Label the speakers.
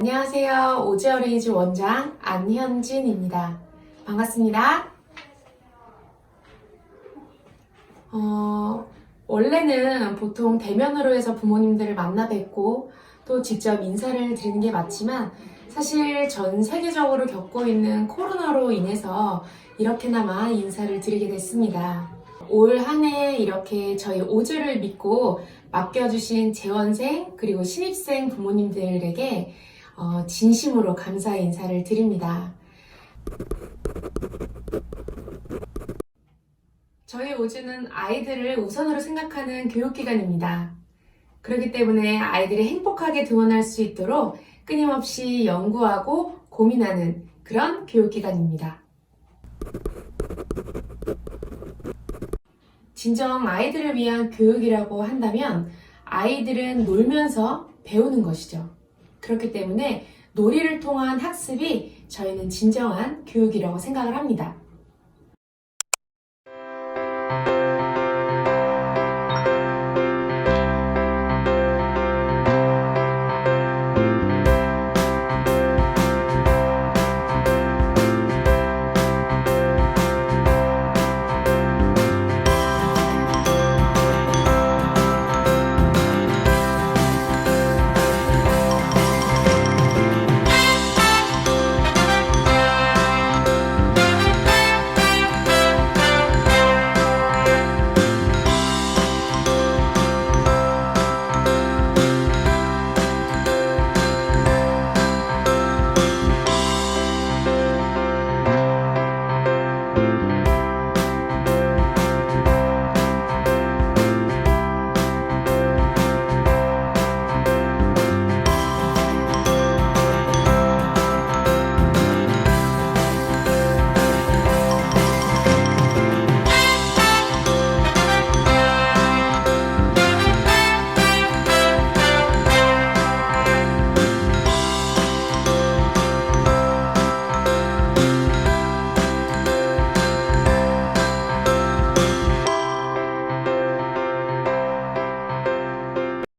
Speaker 1: 안녕하세요. 오지어레이즈 원장 안현진입니다. 반갑습니다. 어, 원래는 보통 대면으로 해서 부모님들을 만나 뵙고 또 직접 인사를 드리는 게 맞지만 사실 전 세계적으로 겪고 있는 코로나로 인해서 이렇게나마 인사를 드리게 됐습니다. 올 한 해 이렇게 저희 오즈를 믿고 맡겨주신 재원생 그리고 신입생 부모님들에게 어, 진심으로 감사의 인사를 드립니다. 저희 오즈는 아이들을 우선으로 생각하는 교육기관입니다. 그렇기 때문에 아이들이 행복하게 등원할 수 있도록 끊임없이 연구하고 고민하는 그런 교육기관입니다. 진정 아이들을 위한 교육이라고 한다면 아이들은 놀면서 배우는 것이죠. 그렇기 때문에 놀이를 통한 학습이 저희는 진정한 교육이라고 생각을 합니다.